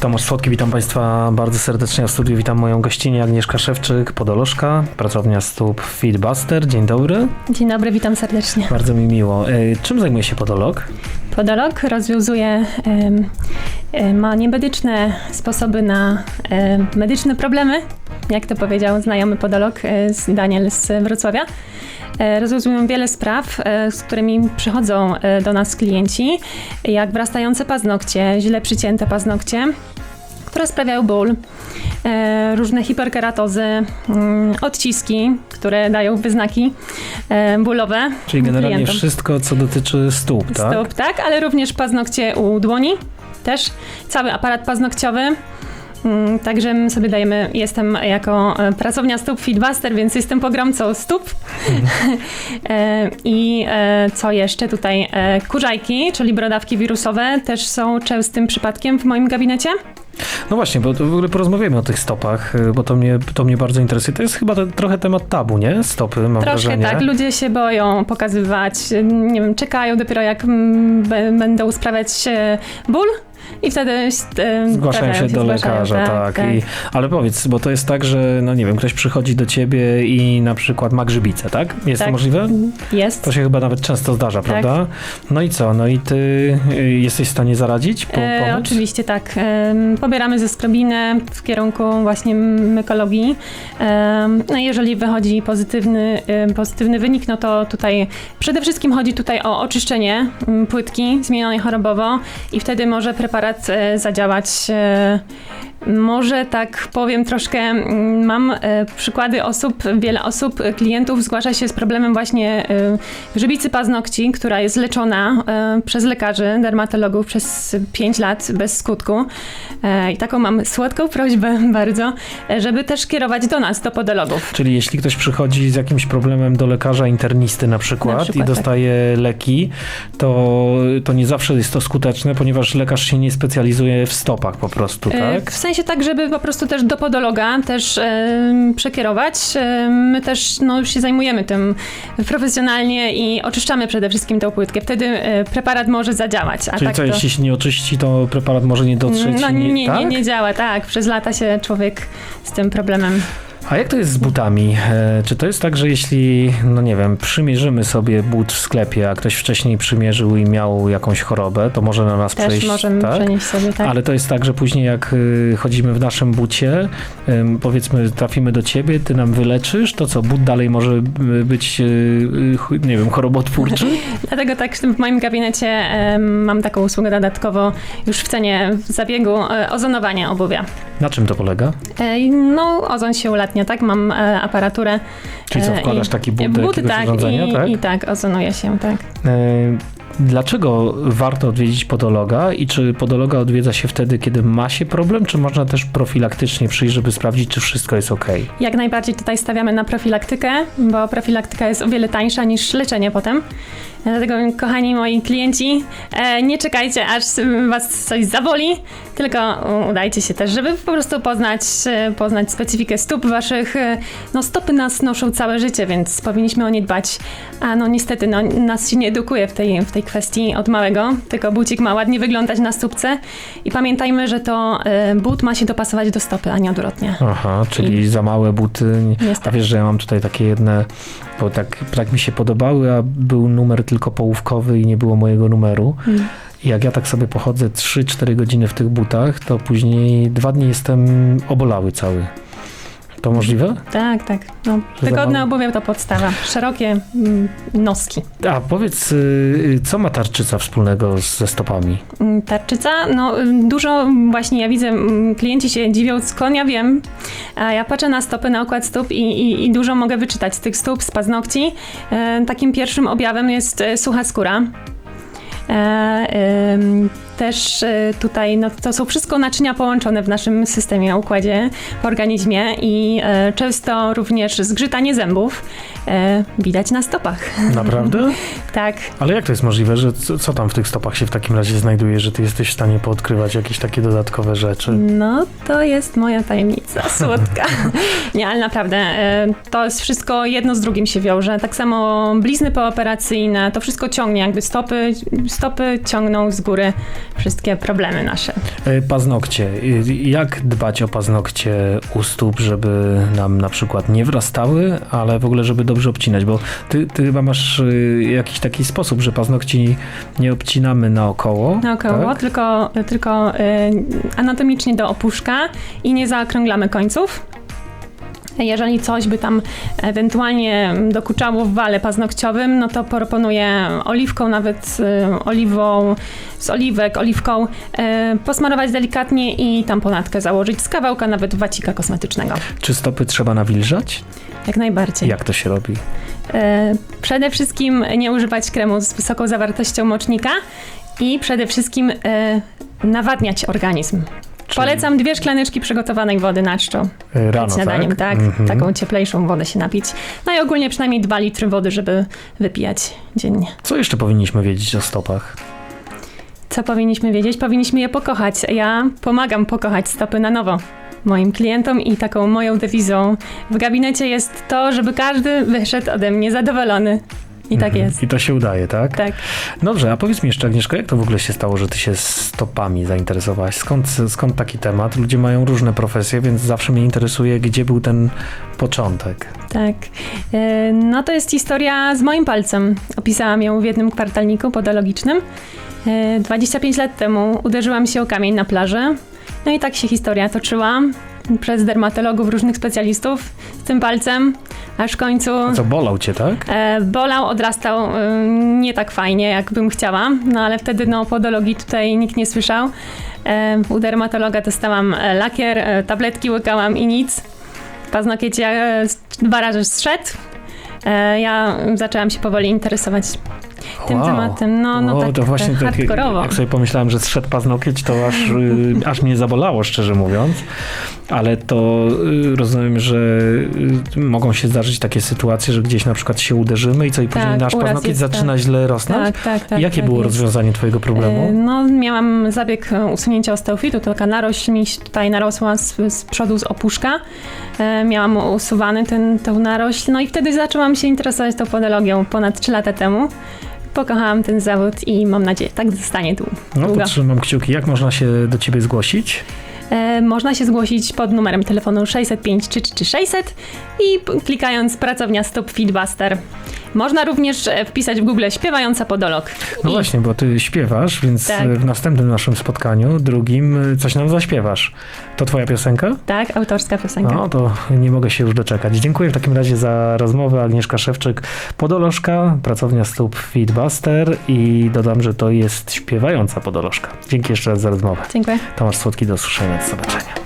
Tomasz Słodki, witam Państwa bardzo serdecznie w studiu. Witam moją gościnię Agnieszka Szewczyk, podolożka, pracownia stóp Feedbuster. Dzień dobry, Dzień dobry, witam serdecznie. bardzo mi miło. E, Czym zajmuje się podolog? Podolog rozwiązuje, em, ma niemedyczne sposoby na em, medyczne problemy, jak to powiedział znajomy podolog e, z Daniel z Wrocławia. E, Rozwiązują wiele spraw, e, z którymi przychodzą e, do nas klienci, jak wrastające paznokcie, źle przycięte paznokcie, które sprawiają ból, różne hiperkeratozy, mm, odciski, które dają wyznaki bólowe. Czyli generalnie klientom. wszystko, co dotyczy stóp, tak? Stóp, tak, ale również paznokcie u dłoni, też cały aparat paznokciowy. Mm, Także my sobie dajemy, jestem jako e, pracownia stóp Feedbuster, więc jestem pogromcą stóp. E, I e, co jeszcze tutaj? Kurzajki, czyli brodawki wirusowe, też są częstym przypadkiem w moim gabinecie. No właśnie, bo w ogóle porozmawiamy o tych stopach, bo to mnie, to mnie bardzo interesuje. To jest chyba te, trochę temat tabu, nie? Stopy, mam Troszkę wrażenie. tak, ludzie się boją pokazywać, nie wiem, czekają dopiero jak mm, będą sprawiać ból i wtedy e, Zgłaszają się do zgłaszają, lekarza, tak. I, ale powiedz, bo to jest tak, że no nie wiem, ktoś przychodzi do ciebie i na przykład ma grzybicę, tak? Jest to Tak. możliwe? Jest. To się chyba nawet często zdarza, Tak. prawda? No i co? No i ty y, jesteś w stanie zaradzić? Po, E, oczywiście tak. Em, pobieramy ze skrobinę w kierunku właśnie mykologii. Em, no jeżeli wychodzi pozytywny, pozytywny wynik, no to tutaj przede wszystkim chodzi tutaj o oczyszczenie płytki zmienionej chorobowo i wtedy może preparat e, zadziałać. E, może tak powiem troszkę, mm, mam e, przykłady osób, wiele osób, e, klientów zgłasza się z problemem właśnie e, grzybicy paznokci, która jest leczona e, przez lekarzy, dermatologów przez 5 lat bez skutku. E, I taką mam słodką prośbę bardzo, e, żeby też kierować do nas, do podologów. Czyli jeśli ktoś przychodzi z jakimś problemem do lekarza internisty na przykład, Na przykład, i dostaje leki, to, to nie zawsze jest to skuteczne, ponieważ lekarz się nie specjalizuje w stopach po prostu, E, tak? W sensie tak, żeby po prostu też do podologa też e, przekierować. E, my też no, się zajmujemy tym profesjonalnie i oczyszczamy przede wszystkim tą płytkę. Wtedy e, preparat może zadziałać. A Czyli tak co, to... jeśli się nie oczyści, to preparat może nie dotrzeć? No nie, nie, tak? nie, działa, tak. Przez lata się człowiek z tym problemem. A jak to jest z butami? E, czy to jest tak, że jeśli, no nie wiem, przymierzymy sobie but w sklepie, a ktoś wcześniej przymierzył i miał jakąś chorobę, to może na nas Też przejść, możemy tak? przenieść sobie, tak. Ale to jest tak, że później jak y, chodzimy w naszym bucie, powiedzmy trafimy do ciebie, ty nam wyleczysz, to co, but dalej może y, być, y, nie wiem, chorobotwórczy? Dlatego tak w moim gabinecie mam taką usługę dodatkowo już w cenie zabiegu e, ozonowania obuwia. Na czym to polega? E, no, ozon się ulatnia, tak? Mam e, aparaturę. Czyli co, e, wkładasz i- taki but jakiegoś tak, i, tak? i tak, ozonuje się, tak. Dlaczego warto odwiedzić podologa i czy podologa odwiedza się wtedy, kiedy ma się problem, czy można też profilaktycznie przyjść, żeby sprawdzić, czy wszystko jest ok? Jak najbardziej tutaj stawiamy na profilaktykę, bo profilaktyka jest o wiele tańsza niż leczenie potem. Dlatego, kochani moi klienci, e, nie czekajcie, aż was coś zaboli, tylko udajcie się też, żeby po prostu poznać, e, poznać specyfikę stóp waszych. E, No stopy nas noszą całe życie, więc powinniśmy o nie dbać. A no niestety, no, nas się nie edukuje w tej, w tej kwestii od małego, tylko bucik ma ładnie wyglądać na stópce i pamiętajmy, że to e, but ma się dopasować do stopy, a nie odwrotnie. Aha, czyli za małe buty. A Niestety. wiesz, że ja mam tutaj takie jedne, bo tak, tak mi się podobały, a był numer tylko połówkowy i nie było mojego numeru. Mm. I jak ja tak sobie pochodzę 3-4 godziny w tych butach, to później dwa dni jestem obolały cały. To możliwe? Tak, tak. No, wygodne obuwie to podstawa. Szerokie mm, noski. A powiedz, y, co ma tarczyca wspólnego ze stopami? Mm, Tarczyca, no ym, dużo właśnie ja widzę, mm, klienci się dziwią, skąd ja wiem, a ja patrzę na stopy, na układ stóp i, i, i dużo mogę wyczytać z tych stóp, z paznokci. E, takim pierwszym objawem jest e, sucha skóra. Też e, tutaj, no to są wszystko naczynia połączone w naszym systemie, układzie, w organizmie i e, często również zgrzytanie zębów e, widać na stopach. Naprawdę? Tak. Ale jak to jest możliwe, że co, co tam w tych stopach się w takim razie znajduje, że ty jesteś w stanie poodkrywać jakieś takie dodatkowe rzeczy? No, to jest moja tajemnica słodka. Nie, ale naprawdę, e, to jest wszystko jedno z drugim się wiąże. Tak samo blizny pooperacyjne, to wszystko ciągnie, jakby stopy, stopy ciągną z góry wszystkie problemy nasze. E, Paznokcie. E, Jak dbać o paznokcie u stóp, żeby nam na przykład nie wrastały, ale w ogóle, żeby dobrze obcinać? Bo ty, ty chyba masz e, jakiś taki sposób, że paznokci nie obcinamy naokoło. Naokoło, tak? tylko, tylko y, anatomicznie do opuszka i nie zaokrąglamy końców. Jeżeli coś by tam ewentualnie dokuczało w wale paznokciowym, no to proponuję oliwką, nawet y, oliwą, z oliwek, oliwką, y, posmarować delikatnie i tam ponadkę założyć z kawałka nawet wacika kosmetycznego. Czy stopy trzeba nawilżać? Jak najbardziej. Jak to się robi? E, Przede wszystkim nie używać kremu z wysoką zawartością mocznika i przede wszystkim e, nawadniać organizm. Polecam dwie szklaneczki przygotowanej wody na czczo. e, Przed Rano, śniadaniem, tak? Mhm. Taką cieplejszą wodę się napić. No i ogólnie przynajmniej 2 litry wody, żeby wypijać dziennie. Co jeszcze powinniśmy wiedzieć o stopach? Co powinniśmy wiedzieć? Powinniśmy je pokochać. Ja pomagam pokochać stopy na nowo moim klientom i taką moją dewizą w gabinecie jest to, żeby każdy wyszedł ode mnie zadowolony. I tak Mhm. jest. I to się udaje, tak? Tak. Dobrze, a powiedz mi jeszcze, Agnieszko, jak to w ogóle się stało, że ty się stopami zainteresowałaś? Skąd, skąd taki temat? Ludzie mają różne profesje, więc zawsze mnie interesuje, gdzie był ten początek. Tak. E, No to jest historia z moim palcem. Opisałam ją w jednym kwartalniku podologicznym. E, 25 lat temu uderzyłam się o kamień na plaży. No i tak się historia toczyła przez dermatologów, różnych specjalistów z tym palcem, aż w końcu Co, bolał cię, tak? e, bolał, odrastał e, nie tak fajnie, jak bym chciała. No ale wtedy no, podologii tutaj nikt nie słyszał. E, U dermatologa dostałam e, lakier, e, tabletki łykałam i nic. Paznokieć e, s- dwa razy zszedł. E, Ja zaczęłam się powoli interesować tym Wow. tematem. No, no o, tak, to właśnie tak tak, jak, hardkorowo. jak sobie pomyślałem, że zszedł paznokieć, to aż, aż mnie zabolało, szczerze mówiąc. Ale to y, rozumiem, że y, mogą się zdarzyć takie sytuacje, że gdzieś na przykład się uderzymy i co, i później Tak, nasz paznokieć zaczyna źle rosnąć? Tak, tak, tak. Jakie tak było jest. rozwiązanie twojego problemu? No, miałam zabieg usunięcia osteofitu, to taka narośl mi tutaj narosła z, z przodu z opuszka. Miałam usuwany ten, tą narośl, no i wtedy zaczęłam się interesować tą podologią ponad 3 lata temu. Pokochałam ten zawód i mam nadzieję, tak zostanie tu No długo. to trzymam kciuki. Jak można się do ciebie zgłosić? E, Można się zgłosić pod numerem telefonu 605 333 i klikając pracownia stóp Feedbuster. Można również e, wpisać w Google śpiewająca podolog. No I- właśnie, bo ty śpiewasz, więc Tak. w następnym naszym spotkaniu, drugim, y, coś nam zaśpiewasz. To twoja piosenka? Tak, autorska piosenka. No, to nie mogę się już doczekać. Dziękuję w takim razie za rozmowę. Agnieszka Szewczyk, podolożka, pracownia stóp Feedbuster i dodam, że to jest śpiewająca podolożka. Dzięki jeszcze raz za rozmowę. Dziękuję. Tomasz Słodki, do usłyszenia, do zobaczenia.